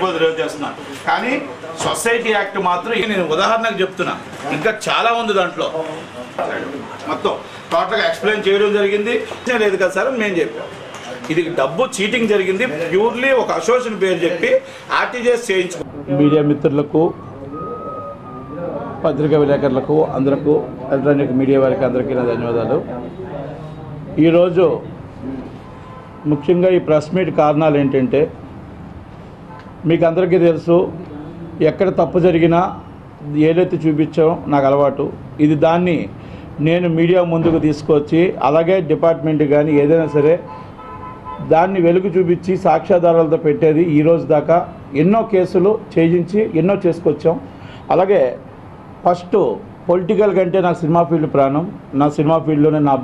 చేస్తున్నాను కానీ society act మాత్రం నేను ఉదాహరణకు చెప్తున్నా. ఇంకా చాలా ఉంది దాంట్లో. మొత్తం టోటల్గా ఎక్స్ప్లెయిన్ చేయడం జరిగింది. లేదు కదా సార్ మేము చెప్పాం. ఇది డబ్బు చీటింగ్ జరిగింది. ప్యూర్లీ ఒక అసోసియేషన్ పేరు చెప్పి ఆర్టీజీఎస్ చేయించు మీడియా మిత్రులకు పత్రికా విలేకరులకు అందరకు ఎలక్ట్రానిక్ మీడియా వారికి అందరికీ నా ధన్యవాదాలు. ఈరోజు ముఖ్యంగా ఈ ప్రెస్ మీట్ కారణాలు ఏంటంటే మీకు అందరికీ తెలుసు ఎక్కడ తప్పు జరిగినా ఏదైతే చూపించాం నాకు అలవాటు. ఇది దాన్ని నేను మీడియా ముందుకు తీసుకొచ్చి అలాగే డిపార్ట్మెంట్ కానీ ఏదైనా సరే దాన్ని వెలుగు చూపించి సాక్ష్యాధారాలతో పెట్టేది ఈ రోజు దాకా. ఎన్నో కేసులు చేయించి ఎన్నో చేసుకొచ్చాం. అలాగే ఫస్ట్ పొలిటికల్ కంటే నాకు సినిమా ఫీల్డ్ ప్రాణం. నా సినిమా ఫీల్డ్లోనే నా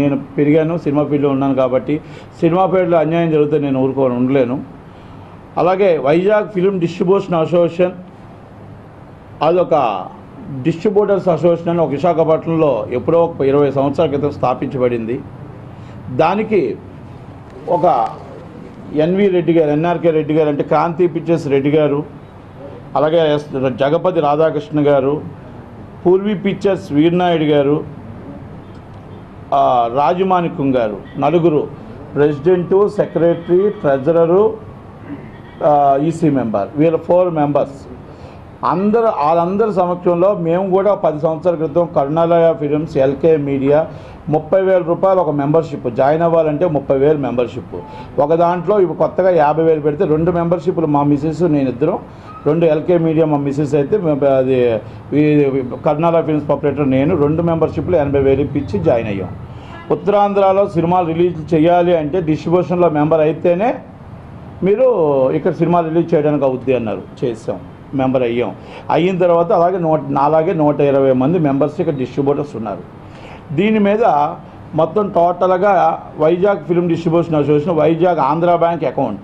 నేను పెరిగాను సినిమా ఫీల్డ్లో ఉన్నాను కాబట్టి సినిమా ఫీల్డ్లో అన్యాయం జరిగితే నేను ఊరుకోని ఉండలేను. అలాగే వైజాగ్ ఫిలిం డిస్ట్రిబ్యూషన్ అసోసియేషన్ అదొక డిస్ట్రిబ్యూటర్స్ అసోసియేషన్ అని ఒక విశాఖపట్నంలో ఎప్పుడో ఒక ఇరవై సంవత్సరాల క్రితం స్థాపించబడింది. దానికి ఒక ఎన్వి రెడ్డి గారు ఎన్ఆర్కే రెడ్డి గారు అంటే క్రాంతి పిక్చర్స్ రెడ్డి గారు అలాగే ఎస్ జగపతి రాధాకృష్ణ గారు పూర్వీ పిక్చర్స్ వీరనాయుడు గారు రాజమాణిక్యం గారు నలుగురు president secretary treasurer EC member వీళ్ళ ఫోర్ మెంబర్స్ అందరు వాళ్ళందరి సమక్షంలో మేము కూడా పది సంవత్సరాల క్రితం కరుణాలయ ఫిలిమ్స్ ఎల్కే మీడియా ముప్పై వేల రూపాయలు ఒక మెంబర్షిప్ జాయిన్ అవ్వాలంటే ముప్పై వేలు మెంబర్షిప్ ఒక దాంట్లో ఇప్పుడు కొత్తగా యాభై వేలు పెడితే రెండు మెంబర్షిప్లు మా మిసెస్ నేను ఇద్దరం రెండు ఎల్కే మీడియా మా మిసెస్ అయితే మేము అది కర్ణాల ఫిల్మ్స్ ఆపరేటర్ నేను రెండు మెంబర్షిప్లు ఎనభై వేలు ఇప్పించి జాయిన్ అయ్యాం. ఉత్తరాంధ్రలో సినిమాలు రిలీజ్ చేయాలి అంటే డిస్ట్రిబ్యూషన్లో మెంబర్ అయితేనే మీరు ఇక్కడ సినిమా రిలీజ్ చేయడానికి అవుద్ది అన్నారు. చేసాం. మెంబర్ అయ్యాం. అయిన తర్వాత అలాగే నూట అలాగే నూట ఇరవై మంది మెంబర్స్ ఇక్కడ డిస్ట్రిబ్యూటర్స్ ఉన్నారు. దీని మీద మొత్తం టోటల్గా Vizag film distribution association Vizag Andhra Bank account.